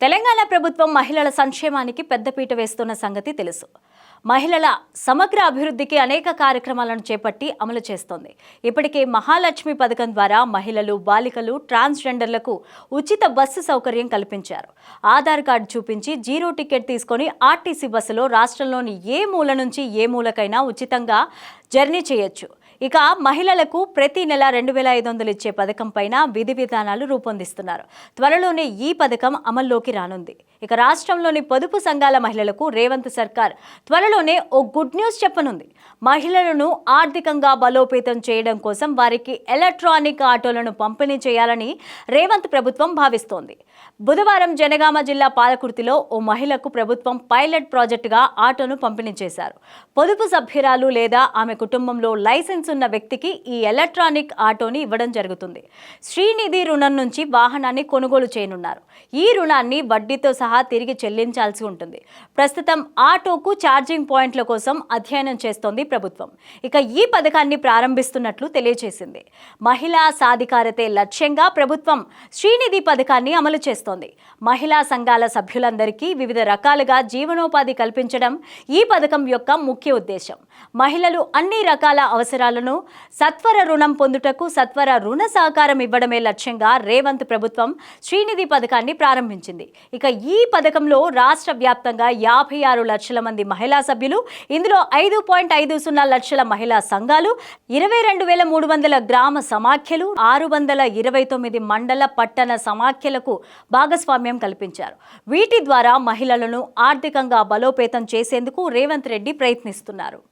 తెలంగాణ ప్రభుత్వం మహిళల సంక్షేమానికి పెద్దపీట వేస్తున్న సంగతి తెలుసు. మహిళల సమగ్ర అభివృద్ధికి అనేక కార్యక్రమాలను చేపట్టి అమలు చేస్తోంది. ఇప్పటికే మహాలక్ష్మి పథకం ద్వారా మహిళలు బాలికలు ట్రాన్స్జెండర్లకు ఉచిత బస్సు సౌకర్యం కల్పించారు. ఆధార్ కార్డు చూపించి జీరో టికెట్ తీసుకొని ఆర్టీసీ బస్సులో రాష్ట్రంలోని ఏ మూల నుంచి ఏ మూలకైనా ఉచితంగా జర్నీ చేయొచ్చు. ఇక మహిళలకు ప్రతి నెల రెండు వేల ఐదు వందలు ఇచ్చే పథకం పైన విధి విధానాలు రూపొందిస్తున్నారు. త్వరలోనే ఈ పథకం అమల్లోకి రానుంది. ఇక రాష్ట్రంలోని పొదుపు సంఘాల మహిళలకు రేవంత్ సర్కార్ త్వరలోనే ఓ గుడ్ న్యూస్ చెప్పనుంది. మహిళలను ఆర్థికంగా బలోపేతం చేయడం కోసం వారికి ఎలక్ట్రానిక్ ఆటోలను పంపిణీ చేయాలని రేవంత్ ప్రభుత్వం భావిస్తోంది. బుధవారం జనగామ జిల్లా పాలకుర్తిలో ఓ మహిళకు ప్రభుత్వం పైలట్ ప్రాజెక్టుగా ఆటోను పంపిణీ చేశారు. పొదుపు సభ్యురాలు లేదా ఆమె కుటుంబంలో లైసెన్స్ ఉన్న వ్యక్తికి ఈ ఎలక్ట్రానిక్ ఆటోని ఇవ్వడం జరుగుతుంది. శ్రీనిధి రుణం నుంచి వాహనాన్ని కొనుగోలు చేయనున్నారు. ఈ రుణాన్ని వడ్డీతో సహా తిరిగి చెల్లించాల్సి ఉంటుంది. ప్రస్తుతం ఆటోకు ఛార్జింగ్ పాయింట్ల కోసం అధ్యయనం చేస్తోంది ప్రభుత్వం. ఇక ఈ పథకాన్ని ప్రారంభిస్తున్నట్లు తెలియజేసింది. మహిళా సాధికారతే లక్ష్యంగా ప్రభుత్వం శ్రీనిధి పథకాన్ని అమలు చేస్తోంది. మహిళా సంఘాల సభ్యులందరికీ వివిధ రకాలుగా జీవనోపాధి కల్పించడం ఈ పథకం యొక్క ముఖ్య ఉద్దేశం. మహిళలు అన్ని రకాల అవసరాలను సత్వర రుణం పొందుటకు సత్వర రుణ సహకారం ఇవ్వడమే లక్ష్యంగా రేవంత్ ప్రభుత్వం శ్రీనిధి పథకాన్ని ప్రారంభించింది. ఇక ఈ పథకంలో రాష్ట్ర వ్యాప్తంగా యాభై ఆరు లక్షల మంది మహిళా సభ్యులు ఇందులో ఐదు పాయింట్ ఐదు సున్నా లక్షల మహిళా సంఘాలు ఇరవై రెండు వేల మూడు వందల గ్రామ సమాఖ్యలు ఆరు వందల ఇరవై తొమ్మిది మండల పట్టణ సమాఖ్యలకు భాగస్వామ్యం కల్పించారు. వీటి ద్వారా మహిళలను ఆర్థికంగా బలోపేతం చేసేందుకు రేవంత్ రెడ్డి ప్రయత్నిస్తున్నారు.